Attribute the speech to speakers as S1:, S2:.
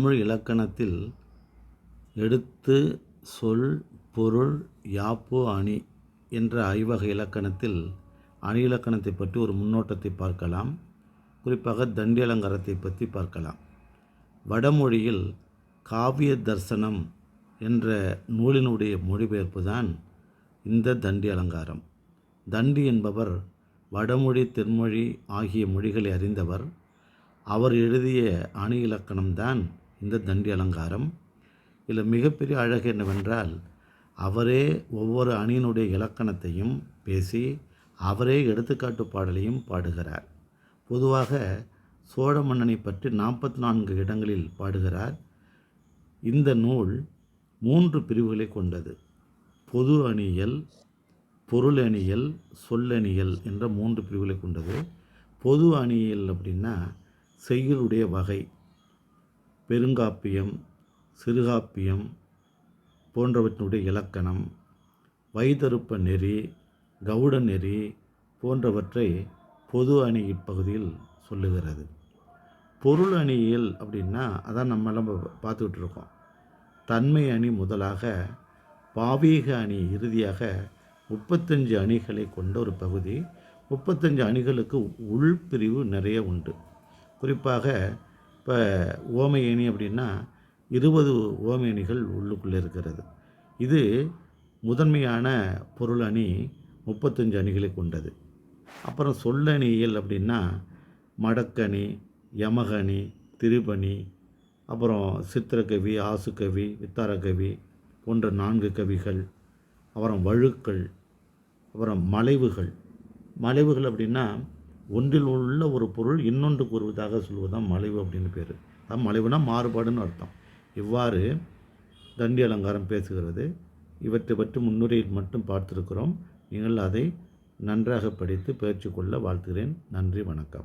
S1: தமிழ் இலக்கணத்தில் எடுத்து சொல் பொருள் யாப்பு அணி என்ற ஐவகை இலக்கணத்தில் அணி இலக்கணத்தை பற்றி ஒரு முன்னோட்டத்தை பார்க்கலாம். குறிப்பாக தண்டி அலங்காரத்தை பற்றி பார்க்கலாம். வடமொழியில் காவிய தர்சனம் என்ற நூலினுடைய மொழிபெயர்ப்பு தான் இந்த தண்டி அலங்காரம் தண்டி என்பவர் வடமொழி தென்மொழி ஆகிய மொழிகளை அறிந்தவர். அவர் எழுதிய அணி இலக்கணம்தான் இந்த தண்டி அலங்காரம். இதில் மிகப்பெரிய அழகு என்னவென்றால் அவரே ஒவ்வொரு அணியினுடைய இலக்கணத்தையும் பேசி அவரே எடுத்துக்காட்டு பாடலையும் பாடுகிறார். பொதுவாக சோழ மன்னனை பற்றி நாற்பத்தி நான்கு இடங்களில் பாடுகிறார். இந்த நூல் மூன்று பிரிவுகளை கொண்டது. பொது அணியல் பொருள் அணியல் சொல்லணியல் என்ற மூன்று பிரிவுகளை கொண்டது. பொது அணியல் அப்படின்னா செய்யுளுடைய வகை. பெருங்காப்பியம் சிறுகாப்பியம் போன்றவற்றினுடைய இலக்கணம் வைதருப்ப நெறி கவுட நெறி போன்றவற்றை பொது அணி இப்பகுதியில் சொல்லுகிறது. பொருள் அணியில் அப்படின்னா அதான் நம்மளாம் பார்த்துக்கிட்டு இருக்கோம். தன்மை அணி முதலாக பாவீக அணி இறுதியாக முப்பத்தஞ்சு அணிகளை கொண்ட ஒரு பகுதி. முப்பத்தஞ்சு அணிகளுக்கு உள்பிரிவு நிறைய உண்டு. குறிப்பாக இப்போ ஓமை அப்படின்னா இருபது ஓமை உள்ளுக்குள்ளே இருக்கிறது. இது முதன்மையான பொருள் அணி முப்பத்தஞ்சு அணிகளை கொண்டது. அப்புறம் சொல்லணியல் அப்படின்னா மடக்கணி யமகணி திருபணி அப்புறம் சித்திரக்கவி ஆசுக்கவி வித்தாரக்கவி போன்ற நான்கு கவிகள் அப்புறம் வழுக்கள் அப்புறம் மலைவுகள். மலைவுகள் அப்படின்னா ஒன்றில் உள்ள ஒரு பொருள் இன்னொன்று கூறுவதாக சொல்வதுதான் மலைவு அப்படின்னு பேர். அதான் மலைவுனா மாறுபாடுன்னு அர்த்தம். இவ்வாறு தண்டி அலங்காரம் பேசுகிறது. இவற்றை பற்றி முன்னுரையில் மட்டும் பார்த்துருக்கிறோம். நீங்கள் அதை நன்றாக படித்து பயிற்சி கொள்ள வாழ்த்துகிறேன். நன்றி வணக்கம்.